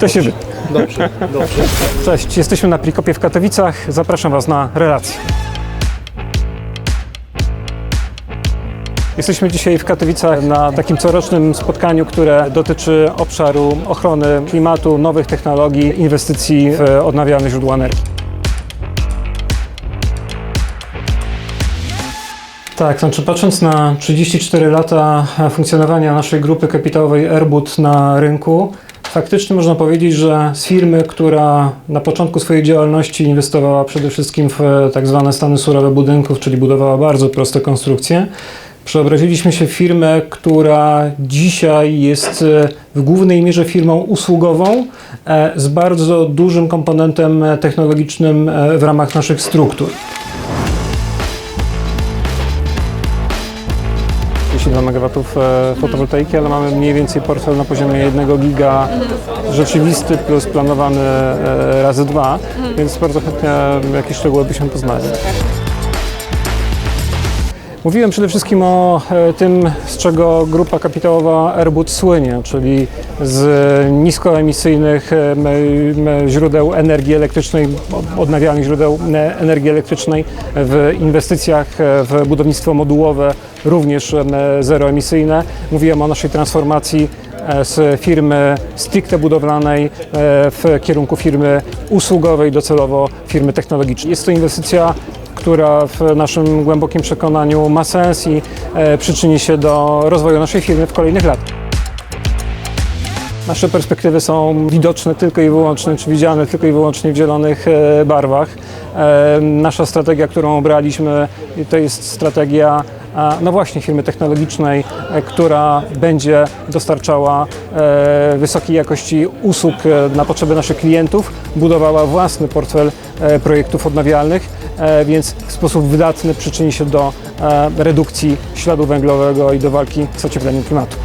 To się wy. Dobrze, dobrze. Cześć, jesteśmy na Prikopie w Katowicach. Zapraszam Was na relację. Jesteśmy dzisiaj w Katowicach na takim corocznym spotkaniu, które dotyczy obszaru ochrony klimatu, nowych technologii, inwestycji w odnawialne źródła energii. Tak, znaczy patrząc na 34 lata funkcjonowania naszej grupy kapitałowej Airbud na rynku, faktycznie można powiedzieć, że z firmy, która na początku swojej działalności inwestowała przede wszystkim w tak zwane stany surowe budynków, czyli budowała bardzo proste konstrukcje, przeobraziliśmy się w firmę, która dzisiaj jest e, w głównej mierze firmą usługową e, z bardzo dużym komponentem e, technologicznym e, w ramach naszych struktur. 32 MW e, fotowoltaiki, ale mamy mniej więcej portfel na poziomie 1 giga rzeczywisty plus planowany e, razy dwa, więc bardzo chętnie jakieś szczegóły byśmy poznali. Mówiłem przede wszystkim o e, tym, z czego grupa kapitałowa Airbud słynie, czyli z niskoemisyjnych e, źródeł energii elektrycznej, odnawialnych źródeł e, energii elektrycznej w inwestycjach w budownictwo modułowe, również em, zeroemisyjne. Mówiłem o naszej transformacji z firmy stricte budowlanej w kierunku firmy usługowej, docelowo firmy technologicznej. Jest to inwestycja która w naszym głębokim przekonaniu ma sens i e, przyczyni się do rozwoju naszej firmy w kolejnych latach. Nasze perspektywy są widoczne tylko i wyłącznie, czy widziane tylko i wyłącznie w zielonych e, barwach. E, Nasza strategia, którą obraliśmy, to jest strategia no właśnie firmy technologicznej, która będzie dostarczała wysokiej jakości usług na potrzeby naszych klientów, budowała własny portfel projektów odnawialnych, więc w sposób wydatny przyczyni się do e, redukcji śladu węglowego i do walki z ociepleniem klimatu.